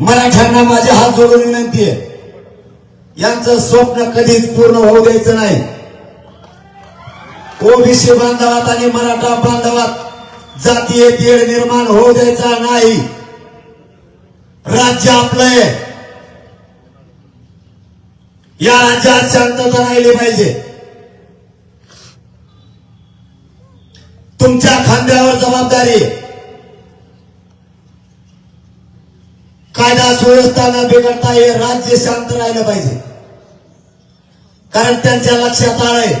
मराठ्यांना माझे हात जोडून विनंती आहे. यांचं स्वप्न कधीच पूर्ण होऊ द्यायचं नाही. ओबीसी बांधवात आणि मराठा बांधवात जातीय तेढ निर्माण होऊ द्यायचा नाही. राज्य आपलं आहे. या राज्यात शांतता राहिली पाहिजे. तुमच्या खांद्यावर जबाबदारी कायदा सुव्यवस्था न बिघडता हे राज्य शांत राहिलं पाहिजे. कारण त्यांच्या लक्षात आलंय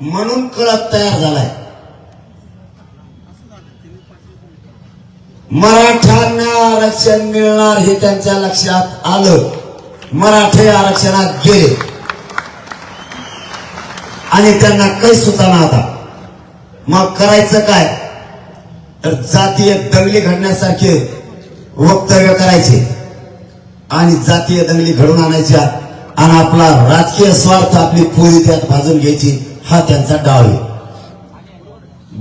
म्हणून कळत तयार झालाय. मराठ्यांना आरक्षण मिळणार हे त्यांच्या लक्षात आलं. मराठे आरक्षणात गेले. आणि त्यांना काही सुचाना आता मग करायचं काय? तर जातीय दंगली घडण्यासारखे वक्तव्य करायचे. आणि जातीय दंगली घडून आणायच्या आणि आपला राजकीय स्वार्थ आपली पोरी त्यात भाजून घ्यायची हा त्यांचा डाव आहे.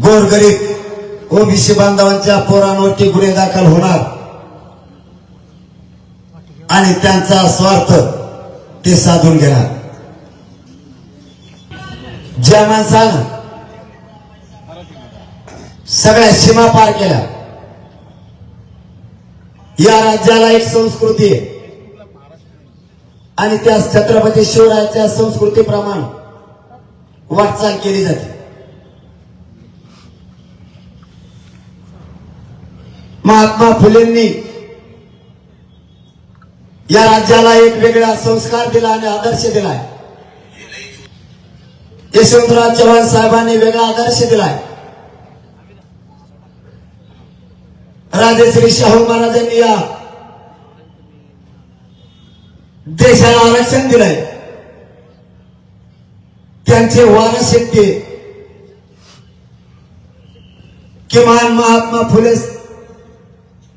गोरगरीब ओबीसी बांधवांच्या पोरांवरती गुन्हे दाखल होणार. आणि त्यांचा स्वार्थ ते साधून घेणार. ज्या माणसानं सगळ्या सीमा पार केल्या या राज्याला एक संस्कृती आहे. आणि त्या छत्रपती शिवरायाच्या संस्कृतीप्रमाणे वाटचाल केली जाते. महात्मा फुलेंनी या राज्याला एक वेगळा संस्कार दिला आणि आदर्श दिलाय यशवंतराव चव्हाण साहेबांनी वेगळा आदर्श दिलाय राजेश्री शाहू हो, महाराजांनी या. देशाला आरक्षण दिलंय. त्यांचे वारस आहेत किमान महात्मा फुले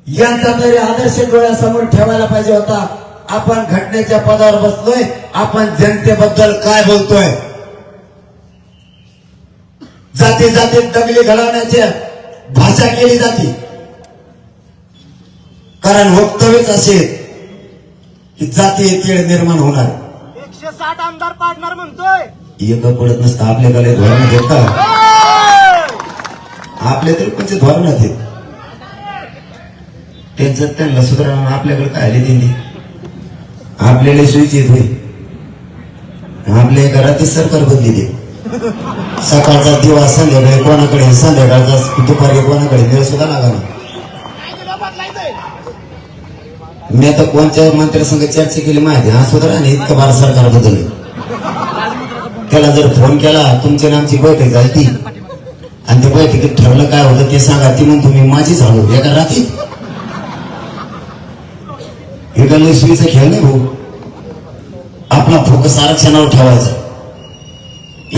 यांचा तरी आदर्श डोळ्यासमोर ठेवायला पाहिजे होता. आपण घटनेच्या पदावर बसलोय. आपण जनतेबद्दल काय बोलतोय? जाती जातीत दगली घडवण्याची भाषा केली जाते. कारण वक्तव्यच असे की जातीय तेढ निर्माण होणार. एकशे साठ आमदार पाडणार म्हणतोय. एक पडत नसतं आपल्याकडे धोरण घेता आपले तरी कोणते धोरण आहेत? त्यांच्यात त्यांना सुधारणा आपल्याकडे काय आले त्यांनी? आपल्याला सुईच येत होई आपल्या रात्री सरकार बदली दे सकाळचा दिवा संध्याकाळी कोणाकडे संध्याकाळचा दुपारी कोणाकडे वेळ सुद्धा लागा ना मी आता कोणत्या मंत्र्यासंग चर्चा केली माहिती हा सुद्धा आणि इतकं भारत सरकार बदल त्याला जर फोन केला तुमच्या आमची बैठक झाली ती. आणि त्या बैठकीत ठरलं काय होतं ते सांगा ती म्हणून तुम्ही माझी झालो एका रात्री. हे काय खेळ नाही भाऊ? आपला फोकस आरक्षणावर ठेवायचा.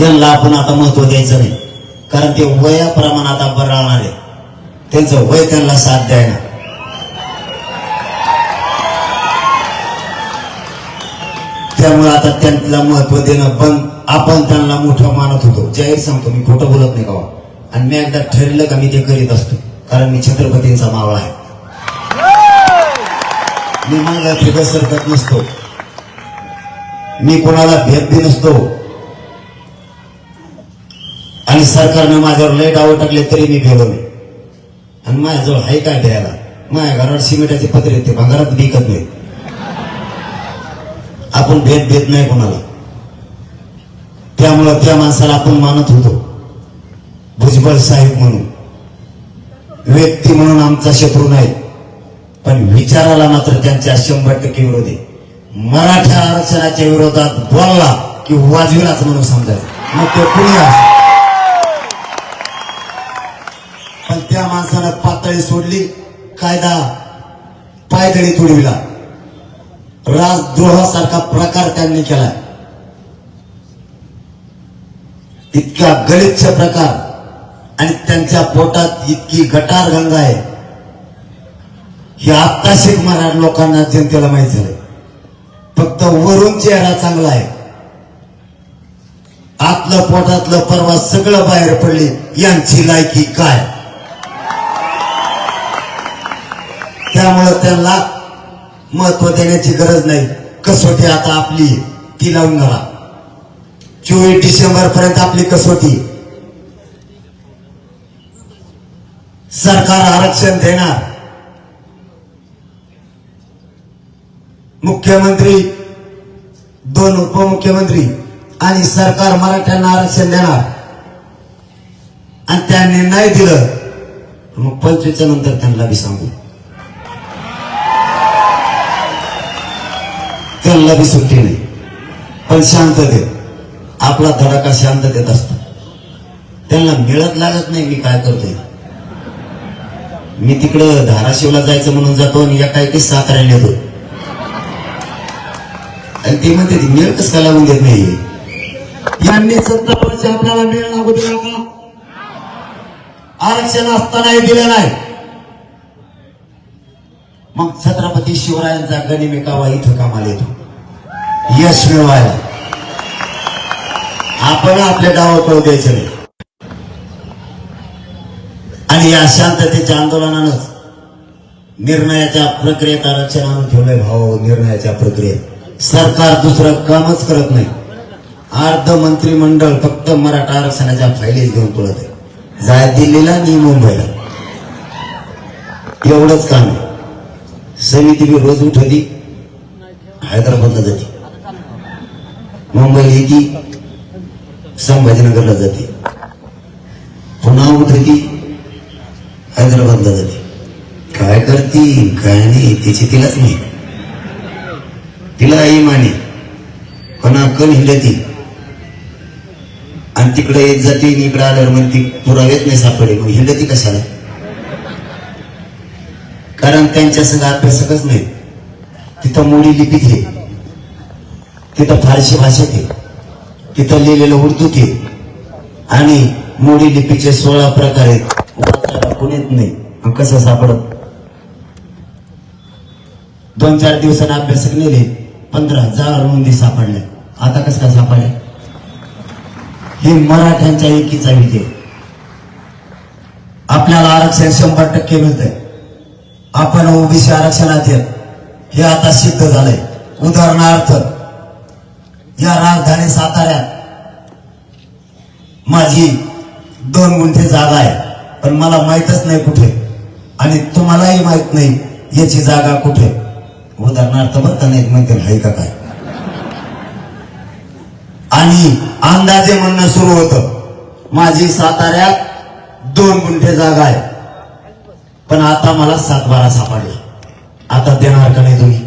यांना आपण आता महत्त्व द्यायचं नाही. कारण ते वयाप्रमाणात आता बरं राहणार आहे. त्यांचं वय त्यांना साथ द्यायला. त्यामुळे आता त्यांना महत्त्व देणं बंद. आपण त्यांना मोठं मानत होतो. जाहीर सांगतो मी खोटं बोलत नाही गावा हो? आणि मी एकदा ठरलं का मी ते करीत असतो. कारण मी छत्रपतींचा मावळा आहे. मी माझा फिगर सरकत नसतो. मी कोणाला भेद बी नसतो. आणि सरकारनं माझ्यावर लय डावं टाकले तरी मी भेलो नाही. आणि माझ्याजवळ आहे काय द्यायला? माझ्या घरावर सिमेंटाचे पत्रे येते ते भांगारात विकत नाही आपण भेद देत नाही कोणाला. त्यामुळं त्या माणसाला आपण मानत होतो. भुजबळ साहेब म्हणून. व्यक्ती म्हणून आमचा शत्रू नाही. पण विचाराला मात्र त्यांच्या शंभर टक्के विरोध. आहे मराठा आरक्षणाच्या विरोधात बोलला की वाजविलाच म्हणून समजायचं. मग ते कुणी पण त्या माणसानं पातळी सोडली कायदा पायदळी तुडविला. राजद्रोहासारखा प्रकार त्यांनी केला इतका गलिच्छ प्रकार आणि त्यांच्या पोटात इतकी गटार गंगा आहे. हे आत्ताशिक मराठ लोकांना जनतेला माहीत झाले फक्त वरून चेहरा चांगला आहे. आतलं पोटातलं परवा सगळं बाहेर पडले यांची लायकी काय? त्यामुळं त्यांना महत्त्व देण्याची गरज नाही. कसोटी आता आपली ती लावून घाला चोवीस डिसेंबर पर्यंत आपली कसोटी. सरकार आरक्षण देणार. मुख्यमंत्री दोन उपमुख्यमंत्री आणि सरकार मराठ्यांना आरक्षण देणार. आणि त्यांनी नाही दिलं मग पंचवीसच्या नंतर त्यांना बी सांगू. त्यांना बी सुट्टी नाही. पण शांततेत आपला धडाका शांततेत असतो. त्यांना मिळत लागत नाही मी काय करतोय. मी तिकडं धाराशिवला जायचं म्हणून जातो आणि या काय की साताऱ्याला येतो. आणि ते म्हणते ती मेळ कस का लागून देत नाही यांनी सत्ता वर्ष आपल्याला मेळ लागू दिला का? आरक्षण असतानाही दिलं नाही. मग छत्रपती शिवरायांचा गनिमी कावा इथं कामाला येतो. यश मिळवायला. आपण आपल्या गावाकडे द्यायचं नाही. आणि या शांततेच्या आंदोलनानंच निर्णयाच्या प्रक्रियेत आरक्षण आणून ठेवलंय भाऊ निर्णयाच्या प्रक्रियेत. सरकार दुसरं कामच करत नाही. अर्ध मंत्रिमंडळ फक्त मराठा आरक्षणाच्या फायलीच घेऊन पळत आहे. जाय दिल्लीला नि मुंबईला. एवढंच काम आहे. समिती बी रोज उठवली. हैदराबादला जाते मुंबईला येते संभाजीनगरला जाते. पुन्हा उतरती हैदराबादला जाते. काय करती काय नाही त्याची तिलाच नाही तिला आई माने. पण अक्कल हिंडती. आणि तिकडे येत जाते आणि इकडे आल्यावर मग ती पुरावेत नाही सापडे मग हिंडती कशाला? कारण त्यांच्या सगळं अभ्यासकच नाही. तिथं मुली लिपीत आहे तिथं फारशी भाषेत आहे तिथं लिहिलेलं उर्दूत आहे आणि मोडी लिपीचे सोळा प्रकार आहेत. वाचायला कोणीच नाही. कसं सापडत? दोन चार दिवसांनी अभ्यासक नेले. पंधरा हजार नोंदी सापडल्या. आता कसं काय सापडल्या हे मराठ्यांच्या एकीचा विजय. आपल्याला आरक्षण शंभर टक्के मिळतंय. आपण ओबीसी आरक्षणात हे आता सिद्ध झालंय. उदाहरणार्थ या राजधानी साताऱ्यात माझी दोन गुंठे जागा आहे. पण मला माहीतच नाही कुठे. आणि तुम्हालाही माहीत नाही याची जागा कुठे. उदाहरणार्थ बरं नाही म्हणते आहे का काय? आणि अंदाजे म्हणणं सुरू होतं. माझी साताऱ्यात दोन गुंठे जागा आहे. पण आता मला सात बारा आता देणार का नाही तुम्ही?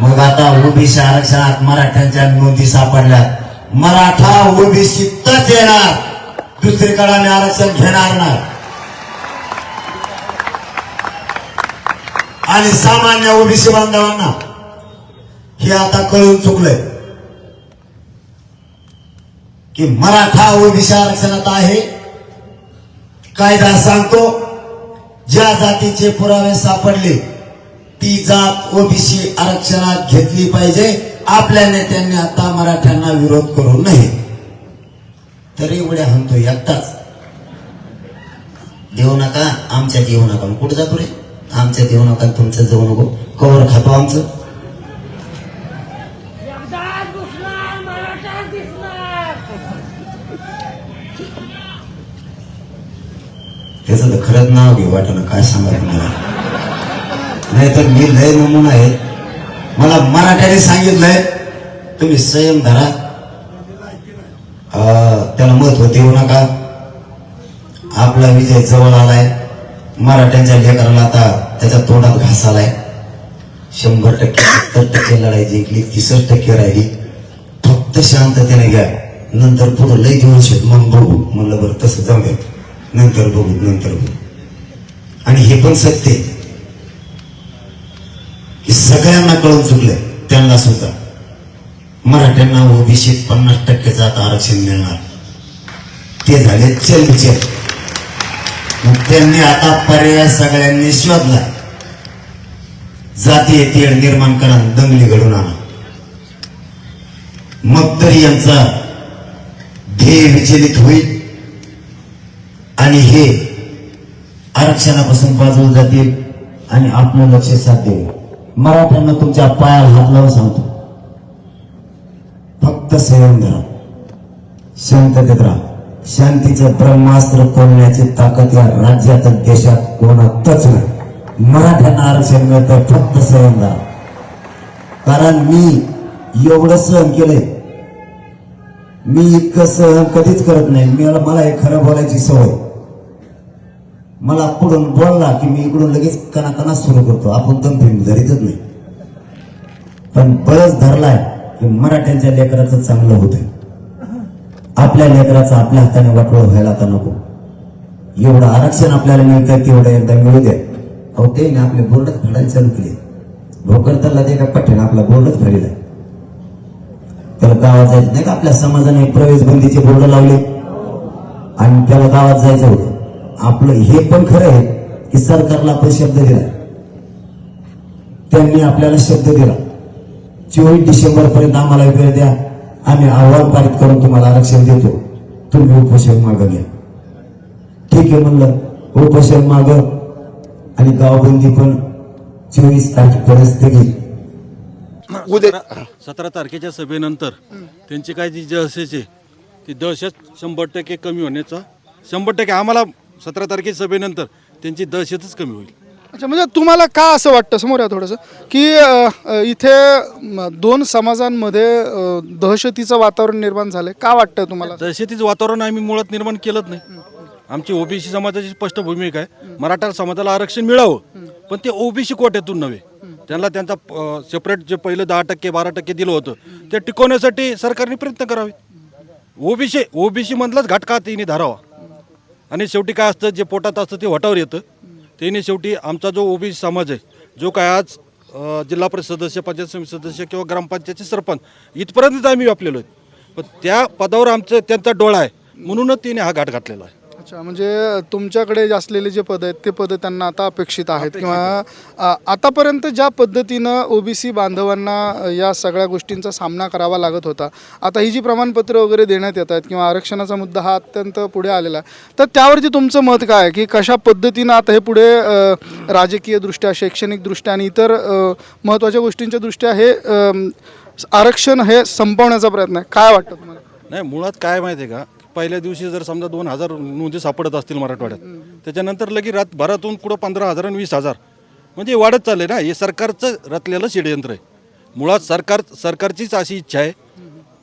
मग आता ओबीसी आरक्षणात मराठ्यांच्या नोंदी सापडल्या. मराठा ओबीसीतच येणार. दुसरीकडे आम्ही आरक्षण घेणार नाही. आणि सामान्य ओबीसी बांधवांना हे आता कळून चुकलंय. की मराठा ओबीसी आरक्षणात आहे. कायदा सांगतो ज्या जातीचे पुरावे सापडले ती जात ओबीसी आरक्षणात घेतली पाहिजे. आपल्या नेत्यांनी आता मराठ्यांना विरोध करू नये. तरी उड्या म्हणतो एकटाच. देऊ नका आमच्यात येऊ नका. कुठं जातो रे? आमच्यात येऊ नका तुमचं जाऊ नको. कवर खातो आमचं. त्याचं तर खरंच नाव घे वाटणं काय सांगा तुम्हाला नाहीतर मी लय नमुना आहे. मला मराठ्याने सांगितलंय तुम्ही संयम धरा. त्याला महत्त्व देऊ नका. आपला विजय जवळ आलाय. मराठ्यांच्या लेकराला आता त्याच्या तोंडात घास आलाय. शंभर टक्के सत्तर टक्के लढाई जिंकली तीसच टक्के राहिली. फक्त शांततेने घ्या. नंतर पुढं लय दिवस आहेत मग बघू. म्हणलं बरं तसं जाऊ नंतर बघू नंतर बघू. आणि हे पण सत्य हे सगळ्यांना कळून चुकलंय. त्यांना सुद्धा. मराठ्यांना ओबीसीत पन्नास टक्केचं आता आरक्षण मिळणार. ते झाले चल विचार. मग त्यांनी आता पर्याय सगळ्यांनी शोधला. जातीय तेढ निर्माण करा दंगली घडून आणा. मग तरी यांचा ध्येय विचलित होईल. आणि हे आरक्षणापासून बाजूला जातील आणि आपलं लक्ष साध्य होईल मराठ्यांना तुमच्या पायाला हात लावून सांगतो. फक्त संयम धरा. शांततेत राहा. शांतीचं ब्रह्मास्त्र कोणण्याची ताकद या राज्यात देशात कोणातच नाही. मराठ्यांना आरक्षण मिळतं फक्त संयम धरा. कारण मी एवढं सहन केलंय. मी इतकं सहन कधीच करत नाही. मी मला हे खरं बोलायची सवय. मला पुढून बोलला की मी इकडून लगेच कणाकणा सुरू करतो. आपण दम फिरून धरीतच नाही. पण बळच धरलाय की मराठ्यांच्या लेकराचं चांगलं होतंय. आपल्या लेकराचं आपल्या हाताने वाटोळ व्हायला आता नको. एवढं आरक्षण आपल्याला मिळतंय तेवढं एकदा मिळू द्या. अहो ते ना आपले बोर्डच फाडायला चालू केले भोकरदनला ते का पठ्ठे आपला बोर्डच फाडीला त्याला गावात जायचं नाही का आपल्या समाजाने प्रवेश बंदीचे बोर्ड लावले? आणि त्याला गावात जायचं होतं. आपलं हे पण खरं आहे की सरकारला आपण शब्द दिला. त्यांनी आपल्याला शब्द दिला. चोवीस डिसेंबर पर्यंत आम्हाला वेळ द्या. आम्ही अहवाल पारित करून तुम्हाला आरक्षण देतो. तुम्ही उपोषण मागं घ्या. ठीक आहे म्हणलं. उपोषण माग आणि गावबंदी पण चोवीस तारखेपर्यंत स्थगित उद्या सतरा तारखेच्या सभेनंतर त्यांची काय जी दहशत आहे ती दहशत शंभर टक्के कमी होण्याचा शंभर टक्के आम्हाला सतरा तारखेच्या सभेनंतर त्यांची दहशतच कमी होईल. अच्छा म्हणजे तुम्हाला का असं वाटतं समोर या थोडंसं की अ, इथे म, दोन समाजांमध्ये अ, दहशतीचं वातावरण निर्माण झालंय? का वाटतं तुम्हाला? दहशतीचं वातावरण आम्ही मुळात निर्माण केलंच नाही. आमची ओबीसी समाजाची स्पष्ट भूमिका आहे. मराठा समाजाला आरक्षण मिळावं पण ते ओबीसी कोट्यातून नव्हे. त्यांना त्यांचा सेपरेट जे पहिलं दहा टक्के बारा टक्के दिलं होतं ते टिकवण्यासाठी सरकारने प्रयत्न करावे. ओबीसी ओबीसी मधलाच घाटका तिने धरावा. आणि शेवटी काय असतं जे पोटात असतं ते वटावर येतं. त्याने शेवटी आमचा जो ओबीसी समाज आहे जो काय आज जिल्हा परिषद सदस्य पंचायत समिती सदस्य किंवा ग्रामपंचायतचे सरपंच इथपर्यंत आम्ही व्यापलेलो आहे. पण त्या पदावर आमचं त्यांचा डोळा आहे. म्हणूनच तिने हा घाट घातलेला आहे. अच्छा म्हणजे तुमच्याकडे जे असलेले जे पद आहेत ते पद त्यांना आता अपेक्षित आहेत किंवा आतापर्यंत ज्या पद्धतीनं ओबीसी बांधवांना या सगळ्या गोष्टींचा सामना करावा लागत होता आता ही जी प्रमाणपत्र वगैरे देण्यात येत आहेत किंवा आरक्षणाचा मुद्दा हा अत्यंत पुढे आलेला आहे तर त्यावरती तुमचं मत काय आहे? की कशा पद्धतीनं आता हे पुढे अ, राजकीयदृष्ट्या शैक्षणिकदृष्ट्या आणि इतर अ, महत्त्वाच्या गोष्टींच्या दृष्ट्या हे आरक्षण हे संपवण्याचा प्रयत्न आहे? काय वाटतं तुम्हाला? नाही मुळात काय माहिती आहे का? पहिल्या दिवशी जर समजा दोन हजार नोंदी सापडत असतील मराठवाड्यात त्याच्यानंतर लगेच रात भरातून कुठं पंधरा हजार आणि वीस हजार. म्हणजे वाढत चाललंय ना हे सरकारचं रचलेलं षडयंत्र आहे. मुळात सरकार सरकारचीच अशी इच्छा आहे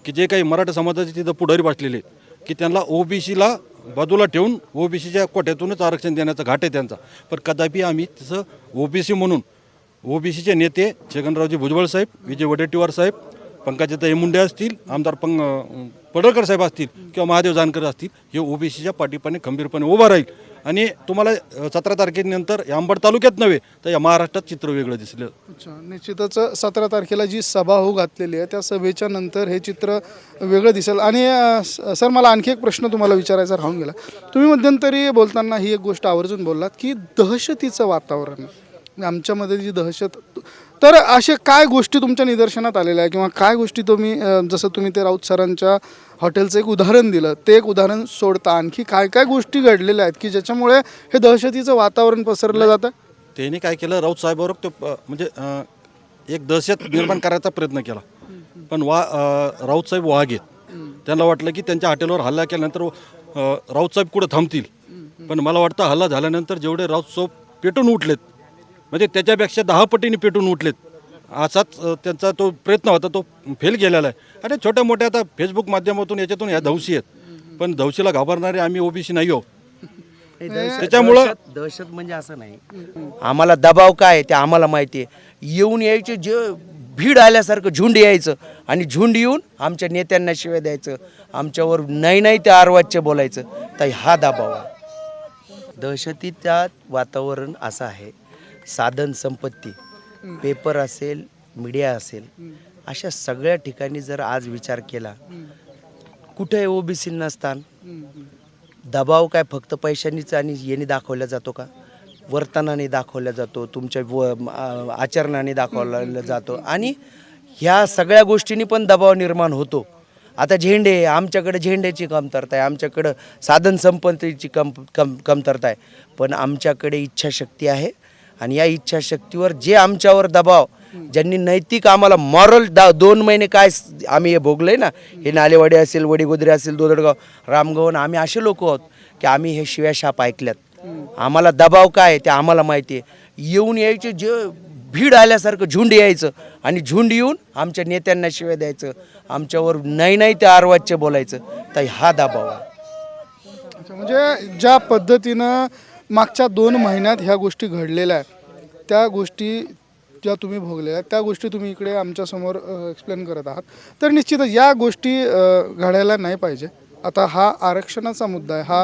की जे काही मराठा समाजाचे तिथं पुढारी बसलेले की त्यांना ओबीसीला बाजूला ठेवून ओबीसीच्या कोट्यातूनच आरक्षण देण्याचा घाट आहे त्यांचा. पण कदापि आम्ही तसं ओबीसी म्हणून ओबीसीचे नेते छगनरावजी भुजबळ साहेब विजय वडेट्टीवार साहेब पंकजाताई मुंडे असतील आमदार पंग पडळकर साहेब असतील किंवा महादेव जानकर असतील हे ओबीसीच्या पाठीपाने खंबीरपणे उभा राहील. आणि तुम्हाला सतरा तारखेनंतर अंबड तालुक्यात नव्हे तर या महाराष्ट्रात चित्र वेगळं दिसलं. अच्छा निश्चितच सतरा तारखेला जी सभा होऊ घातलेली आहे त्या सभेच्या नंतर हे चित्र वेगळं दिसेल. आणि सर मला आणखी एक प्रश्न तुम्हाला विचारायचा राहून गेला. तुम्ही मध्यंतरी बोलताना ही एक गोष्ट आवर्जून बोललात की दहशतीचं वातावरण आहे. आमच्यामध्ये जी दहशत तर अशा काय गोष्टी तुमच्या निदर्शनात आलेल्या आहे किंवा काय गोष्टी तुम्ही जसं तुम्ही ते राऊत सरांच्या हॉटेलचं एक उदाहरण दिलं ते एक उदाहरण सोडता आणखी काय काय गोष्टी घडलेल्या आहेत की ज्याच्यामुळे हे दहशतीचं वातावरण पसरलं जातं? त्यांनी काय केलं राऊत साहेबावर तो म्हणजे एक दहशत निर्माण करायचा प्रयत्न केला. पण वा राऊत साहेब वाघ आहेत. त्यांना वाटलं की त्यांच्या हॉटेलवर हल्ला केल्यानंतर राऊत साहेब कुठं थांबतील? पण मला वाटतं हल्ला झाल्यानंतर जेवढे राऊत साहेब पेटून उठलेत म्हणजे त्याच्यापेक्षा दहा पटीने पेटून उठलेत. असाच त्यांचा तो प्रयत्न होता तो फेल गेलेला आहे. आणि छोट्या मोठ्या आता फेसबुक माध्यमातून याच्यातून या धवशी आहेत. पण धवशीला घाबरणारे आम्ही ओबीसी नाही आहो नाही, दहशत- त्याच्यामुळं- दहशत म्हणजे असं नाही. आम्हाला दबाव काय आहे ते आम्हाला माहिती आहे. येऊन यायचे जे भीड आल्यासारखं झुंड यायचं आणि झुंड येऊन आमच्या नेत्यांना शिवाय द्यायचं. आमच्यावर नाही नाही ते आरवाजचे बोलायचं. तर हा दबाव आहे. दहशतीच्या वातावरण असं आहे. साधन संपत्ती पेपर असेल मीडिया असेल अशा सगळ्या ठिकाणी जर आज विचार केला कुठे ओबीसींना स्थान दबाव काय फक्त पैशांनीच आणि याने दाखवला जातो का? वर्तनाने दाखवला जातो तुमच्या व आचरणाने दाखवला जातो आणि ह्या सगळ्या गोष्टींनी पण दबाव निर्माण होतो. आता झेंडे आमच्याकडे झेंड्याची कमतरता आहे आमच्याकडं साधन संपत्तीची कम कम कमतरता आहे पण आमच्याकडे इच्छाशक्ती आहे आणि या इच्छाशक्तीवर जे आमच्यावर दबाव ज्यांनी नैतिक आम्हाला मॉरल दा दोन महिने काय आम्ही हे भोगलं आहे ना हे नालेवाडी असेल वडीगोदरी असेल दोदडगाव रामगवन आम्ही असे लोक आहोत की आम्ही हे शिव्या शाप ऐकल्यात. आम्हाला दबाव काय आहे ते आम्हाला माहिती आहे. येऊन यायचे जे भीड आल्यासारखं झुंड यायचं आणि झुंड येऊन आमच्या नेत्यांना शिव्या द्यायचं आमच्यावर नाही नाही ते आरवाच्य बोलायचं तर हा दबाव आहे. म्हणजे ज्या पद्धतीनं मागच्या दोन महिन्यात ह्या गोष्टी घडलेल्या आहेत. त्या गोष्टी ज्या तुम्ही भोगलेल्या त्या गोष्टी तुम्ही इकडे आमच्यासमोर एक्सप्लेन करत आहात. तर निश्चितच या गोष्टी घडायला नाही पाहिजे. आता हा आरक्षणाचा मुद्दा आहे हा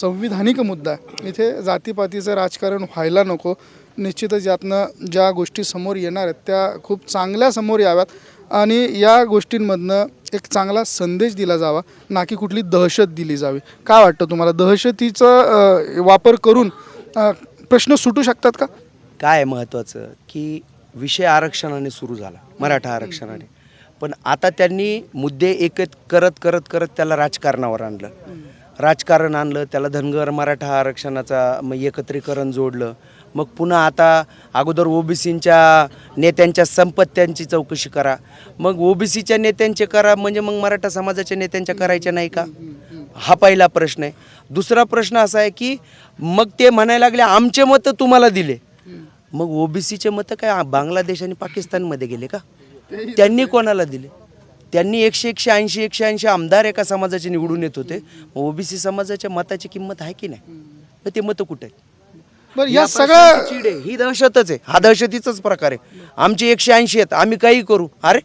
संविधानिक मुद्दा आहे. इथे जातीपातीचं राजकारण व्हायला नको. निश्चितच यातनं ज्या गोष्टी समोर येणार आहेत त्या खूप चांगल्या समोर याव्यात. आणि या गोष्टींमधनं एक चांगला संदेश दिला जावा ना की कुठली दहशत दिली जावी. काय वाटतं तुम्हाला? दहशतीचा वापर करून अ, प्रश्न सुटू शकतात का? काय आहे महत्त्वाचं की विषय आरक्षणाने सुरू झाला मराठा आरक्षणाने. पण आता त्यांनी मुद्दे एकत करत करत करत त्याला राजकारणावर आणलं. राजकारण आणलं त्याला धनगर मराठा आरक्षणाचा मग एकत्रीकरण जोडलं. मग पुन्हा आता अगोदर ओबीसींच्या नेत्यांच्या संपत्त्यांची चौकशी करा. मग ओबीसीच्या नेत्यांचे करा म्हणजे मग मराठा समाजाच्या नेत्यांच्या करायच्या नाही का? हा पहिला प्रश्न आहे. दुसरा प्रश्न असा आहे की मग ते म्हणायला लागले आमचे मतं तुम्हाला दिले. मग ओबीसीचे मतं काय बांगलादेश आणि पाकिस्तानमध्ये गेले का? त्यांनी कोणाला दिले? त्यांनी एकशे एकशे ऐंशी एकशे ऐंशी आमदार एका समाजाचे निवडून येत होते. ओबीसी समाजाच्या मताची किंमत आहे की नाही? मग ते मतं कुठे आहेत? बरं या प्रश्नाची सगळ्या चीड आहे. ही दहशतच आहे. हा दहशतीचाच प्रकार आहे. आमचे एकशे ऐंशी आहेत. आम्ही काही करू? अरे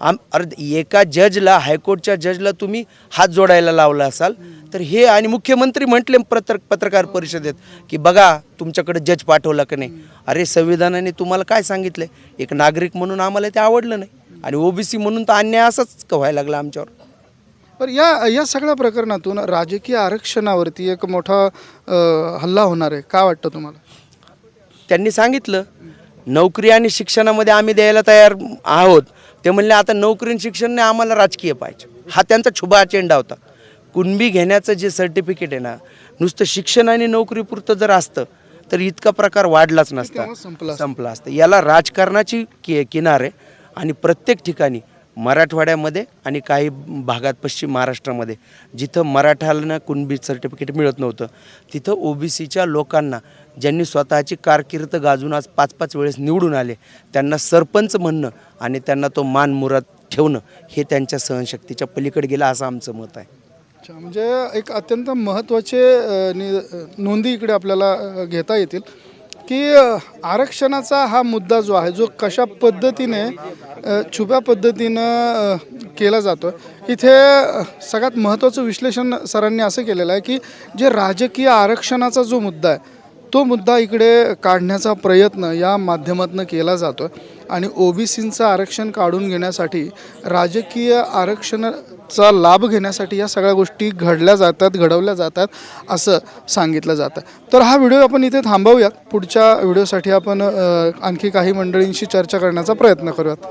आम अरे एका जजला हायकोर्टच्या जजला तुम्ही हात जोडायला लावला असाल तर हे आणि मुख्यमंत्री म्हटले पत्र पत्रकार परिषदेत की बघा तुमच्याकडे जज पाठवला का नाही? अरे संविधानाने तुम्हाला काय सांगितलं एक नागरिक म्हणून आम्हाला ते आवडलं नाही. आणि ओबीसी म्हणून तर अन्याय असाच व्हायला लागला आमच्यावर. बरं या या सगळ्या प्रकरणातून राजकीय आरक्षणावरती एक मोठा अ, हल्ला होणार आहे. काय वाटतं तुम्हाला? त्यांनी सांगितलं नोकरी आणि शिक्षणामध्ये आम्ही द्यायला तयार आहोत. ते म्हणले आता नोकरी आणि शिक्षण नाही आम्हाला राजकीय पाहिजे. हा त्यांचा छुबा अजेंडा होता. कुणबी घेण्याचं जे सर्टिफिकेट आहे ना नुसतं शिक्षण आणि नोकरीपुरतं जर असतं तर इतका प्रकार वाढलाच नसता. संपलं. संपला असतं. याला राजकारणाची कि किनार आहे आणि प्रत्येक ठिकाणी मराठवाड्यामध्ये आणि काही भागात पश्चिम महाराष्ट्रामध्ये. जिथं मराठाला कुणबी सर्टिफिकेट मिळत नव्हतं तिथं ओबीसीच्या लोकांना ज्यांनी स्वतःची कारकीर्द गाजून आज पाच पाच वेळेस निवडून आले त्यांना सरपंच म्हणणं आणि त्यांना तो मान मुराद ठेवणं हे त्यांच्या सहनशक्तीच्या पलीकडे गेलं असं आमचं मत आहे. अच्छा म्हणजे एक अत्यंत महत्त्वाचे नि नोंदी इकडे आपल्याला घेता येतील. की आरक्षणाचा हा मुद्दा जो आहे जो कशा पद्धतीने छुप्या पद्धतीनं केला जातो इथे सगळ्यात महत्त्वाचं विश्लेषण सरांनी असं केलेलं आहे की जे राजकीय आरक्षणाचा जो मुद्दा आहे तो मुद्दा इकडे काढण्याचा प्रयत्न या माध्यमातून केला जातो आणि ओबीसींचं आरक्षण काढून घेण्यासाठी राजकीय आरक्षण चा लाभ घेण्यासाठी या सगळ्या गोष्टी घडल्या जातात घडवल्या जातात असं सांगितलं जातं. तर हा व्हिडिओ आपण इथे थांबवूयात. पुढच्या व्हिडिओसाठी आपण आणखी काही मंडळींशी चर्चा करण्याचा प्रयत्न करूयात.